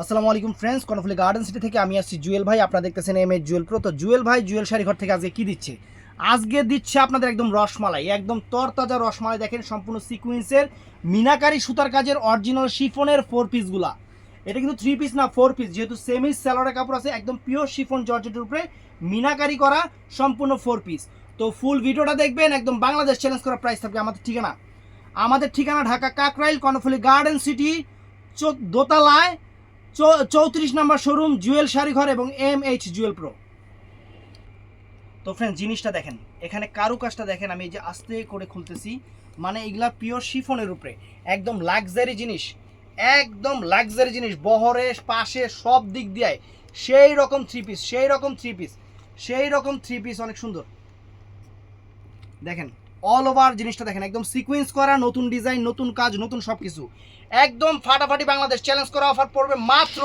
আসসালামু আলাইকুম friends Karnaphuli garden city থেকে আমি আসছি জুয়েল ভাই। আপনারা দেখতেছেন এম এ জুয়েল প্রো তো জুয়েল ভাই, জুয়েল শাড়ি ঘর থেকে আজকে কি দিচ্ছে? আজকে দিচ্ছে আপনাদের একদম রসমালাই, একদম তরতাজা রসমালাই। দেখেন সম্পূর্ণ সিকুয়েন্সের মিনাকারি সুতার কাজের অরিজিনাল শিফনের ফোর পিসগুলা এটা কিন্তু থ্রি পিস না ফোর পিস যেহেতু সেমি স্যালোয়ারের কাপড় আছে, একদম পিওর শিফন জর্জেটের উপরে মিনাকারি করা সম্পূর্ণ ফোর পিস তো ফুল ভিডিওটা দেখবেন, একদম বাংলাদেশ চ্যালেঞ্জ করা প্রাইস থাকবে আমাদের ঠিকানা। আমাদের ঠিকানা ঢাকা কাকরাইল, কর্ণফুলি গার্ডেন সিটি দোতলায় চৌত্রিশ নাম্বার শোরুম, জুয়েল শাড়ি ঘর এবং এম এইচ জুয়েল প্রো। তো ফ্রেন্ড জিনিসটা দেখেন, এখানে কারুকাজটা দেখেন, আমি এই যে আস্তে করে খুলতেছি মানে এগুলা পিওর শিফনের উপরে। একদম লাক্সারি জিনিস, একদম লাক্সারি জিনিস, বহরে, পাশে, সব দিক দিয়ে সেই রকম থ্রি পিস সেই রকম থ্রি পিস সেই রকম থ্রি পিস অনেক সুন্দর। দেখেন অল ওভার জিনিসটা দেখেন, একদম সিকোয়েন্স করা, নতুন ডিজাইন নতুন কাজ, নতুন সব কিছু একদম ফাটাফাটি বাংলাদেশ চ্যালেঞ্জ করা অফার পড়বে মাত্র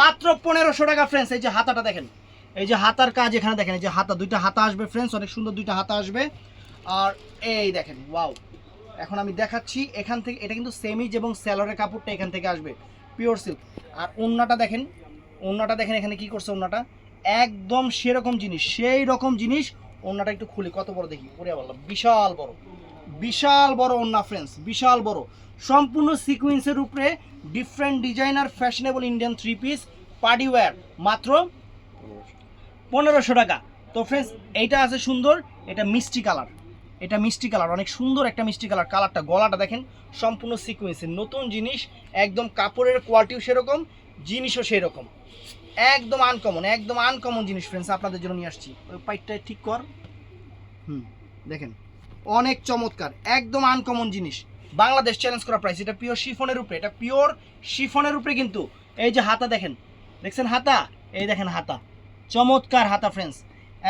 মাত্র পনেরোশো টাকা ফ্রেন্ডস এই যে হাতাটা দেখেন, এই যে হাতার কাজ এখানে দেখেন, এই যে হাতা, দুইটা হাতা আসবে ফ্রেন্ডস অনেক সুন্দর দুইটা হাতা আসবে। আর এই দেখেন ওয়াও এখন আমি দেখাচ্ছি, এখান থেকে, এটা কিন্তু সেমিজ এবং স্যালোরের কাপড়টা এখান থেকে আসবে পিওর সিল্ক আর ওন্নাটা দেখেন ওন্নাটা দেখেন এখানে কি করছে ওন্নাটা? একদম সেরকম জিনিস, সেই রকম জিনিস ওন্নাটা একটু খুলি, কত বড় দেখি? ওরে বললাম বিশাল বড়। বিশাল বড় ওন্না ফ্রেন্ডস বিশাল বড়। সম্পূর্ণ সিকুয়েন্সের উপরে different designer fashionable Indian three piece party wear মাত্র পনেরোশো টাকা। তো ফ্রেন্ডস এইটা আছে সুন্দর, এটা মিষ্টি কালার। এটা মিষ্টি কালার, অনেক সুন্দর একটা মিষ্টি কালার। কালারটা, গলাটা দেখেন, সম্পূর্ণ সিকুয়েন্সের নতুন জিনিস, একদম কাপড়ের কোয়ালিটিও সেরকম, জিনিসও সেরকম। একদম আনকমন একদম আনকমন জিনিস ফ্রেন্ডস আপনাদের জন্য নিয়ে আসছি। ওই পাইপটা ঠিক কর। হুম, দেখেন, অনেক চমৎকার, একদম আনকমন জিনিস। বাংলাদেশ চ্যালেঞ্জ করা প্রাইস এটা পিওর শিফনের উপরে, এটা পিওর শিফনের উপরে কিন্তু, এই যে হাতা দেখেন, দেখছেন হাতা? এই দেখেন হাতা। চমৎকার হাতা ফ্রেন্ডস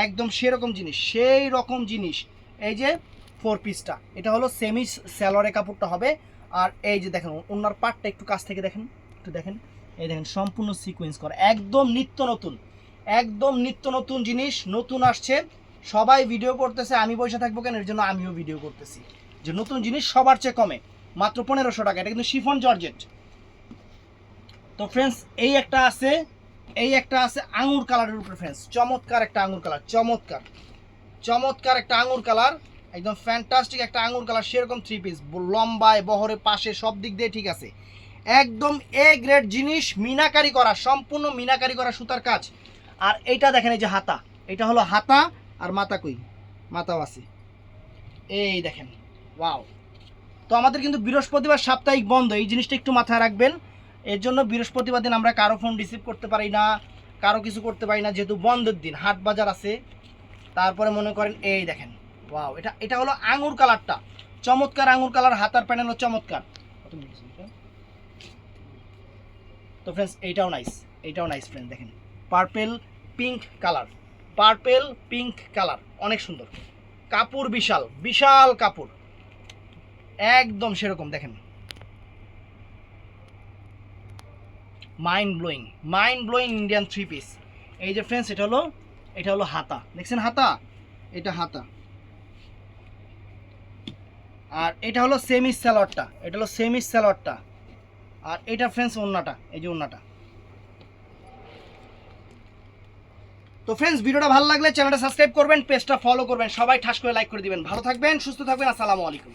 একদম সেরকম জিনিস, সেই রকম জিনিস। এই যে ফোর পিসটা এটা হলো সেমি স্যালোয়ারে কাপড়টা হবে। আর এই যে দেখেন, ওনার পার্টটা একটু কাছ থেকে দেখেন, একটু দেখেন। এই দেখেন, সম্পূর্ণ সিকোয়েন্স করা। একদম নিত্য নতুন, একদম নিত্য নতুন জিনিস, নতুন আসছে। সবাই ভিডিও করতেছে, আমি বসে থাকব কেন? এর জন্য আমিও ভিডিও করতেছি। যে নতুন জিনিস সবার চেয়ে কমে, মাত্র পনেরোশো টাকা। এটা কিন্তু শিফন জর্জেট। তো ফ্রেন্ডস এই একটা আছে, এই একটা আছে আঙুর কালারের উপরে ফ্রেন্ডস চমৎকার একটা আঙুর কালার, চমৎকার। চমৎকার একটা আঙুর কালার, একদম ফ্যান্টাস্টিক একটা আঙুর কালার, সেরকম থ্রি পিস লম্বায়, বহরে, পাশে, সব দিক দিয়ে ঠিক আছে। একদম এ গ্রেড জিনিস মিনাকারি করা, সম্পূর্ণ মিনাকারি করা সুতার কাজ। আর এইটা দেখেন এই যে হাতা। এটা হলো হাতা আর মাথা কই? মাথাও আছে। এই দেখেন, ওয়াও। তো আমাদের কিন্তু বৃহস্পতিবার সাপ্তাহিক বন্ধ, এই জিনিসটা একটু মাথায় রাখবেন। এর জন্য বৃহস্পতিবার দিন আমরা কারও ফোন রিসিভ করতে পারি না, কারও কিছু করতে পারি না, যেহেতু বন্ধের দিন, হাট বাজার আছে। তারপরে মনে করেন, এই দেখেন, ওয়াও। এটা এটা হলো আঙুর কালারটা চমৎকার আঙুর কালার হাতার প্যানেল চমৎকার কত মিনিট আছে এটা? তো ফ্রেন্ডস এইটাও নাইস এইটাও নাইস ফ্রেন্ড দেখেন। Purple pink colour purple pink colour অনেক সুন্দর। কাপড় বিশাল বিশাল কাপড়। একদম সেরকম, দেখেন। Mind blowing mind blowing Indian three piece এই যে ফ্রেন্ডস এটা হলো এটা হলো হাতা। দেখছেন হাতা? এটা হাতা। আর এটা হলো সেমি স্যালোয়ারটা এটা হলো সেমি স্যালোয়ারটা আর এটা ফ্রেন্ডস ওন্নাটা এই যে ওন্নাটা তো ফ্রেন্ডস ভিডিওটা ভালো লাগলে চ্যানেলটা সাবস্ক্রাইব করবেন পেজটা ফলো করবেন, সবাই ঠাস করে লাইক করে দিবেন। ভালো থাকবেন, সুস্থ থাকবেন, আসসালামু আলাইকুম।